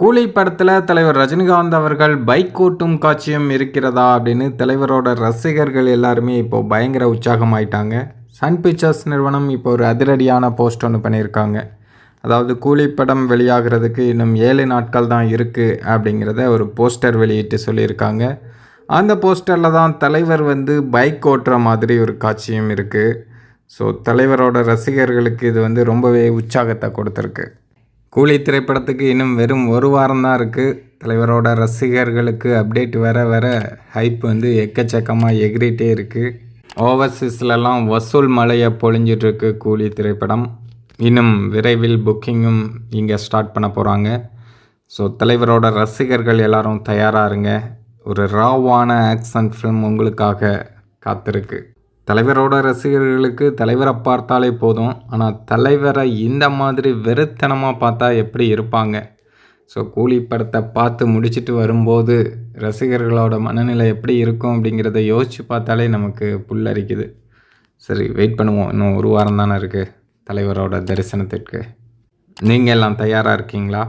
கூலி படத்தில் தலைவர் ரஜினிகாந்த் அவர்கள் பைக் ஓட்டும் காட்சியும் இருக்கிறதா அப்படின்னு தலைவரோட ரசிகர்கள் எல்லாருமே இப்போ பயங்கர உற்சாகமாயிட்டாங்க சன் பிக்சர்ஸ் நிறுவனம் இப்போ ஒரு அதிரடியான போஸ்ட் ஒன்று பண்ணியிருக்காங்க. அதாவது கூலி படம் வெளியாகிறதுக்கு இன்னும் ஏழு நாட்கள் தான் இருக்குது அப்படிங்கிறத ஒரு போஸ்டர் வெளியிட்டு சொல்லியிருக்காங்க. அந்த போஸ்டரில் தான் தலைவர் வந்து பைக் ஓட்டுற மாதிரி ஒரு காட்சியும் இருக்குது ஸோ தலைவரோட ரசிகர்களுக்கு இது வந்து ரொம்பவே உற்சாகத்தை கொடுத்துருக்கு. கூலி திரைப்படத்துக்கு இன்னும் வெறும் ஒரு வாரம் தான் இருக்குது தலைவரோட ரசிகர்களுக்கு அப்டேட் வர வர ஹைப் வந்து எக்கச்சக்கமாக எகிரிட்டே இருக்குது ஓவர்சீஸ்லலாம் வசூல் மலையை பொழிஞ்சிட்ருக்கு கூலி திரைப்படம். இன்னும் விரைவில் புக்கிங்கும் இங்கே ஸ்டார்ட் பண்ண போகிறாங்க ஸோ தலைவரோட ரசிகர்கள் எல்லாரும் தயாராக இருங்க. ஒரு ராவான ஆக்ஷன் ஃபிலிம் உங்களுக்காக காத்திருக்கு. தலைவரோட ரசிகர்களுக்கு தலைவரை பார்த்தாலே போதும். ஆனால் தலைவரை இந்த மாதிரி வெறுத்தனமாக பார்த்தா எப்படி இருப்பாங்க? ஸோ கூலி படத்தை பார்த்து முடிச்சுட்டு வரும்போது ரசிகர்களோட மனநிலை எப்படி இருக்கும் அப்படிங்கிறத யோசித்து பார்த்தாலே நமக்கு புல்லரிக்குது. சரி வெயிட் பண்ணுவோம். இன்னும் ஒரு வாரம் தானே இருக்குது தலைவரோட தரிசனத்திற்கு. நீங்கள் எல்லாம் தயாராக இருக்கீங்களா?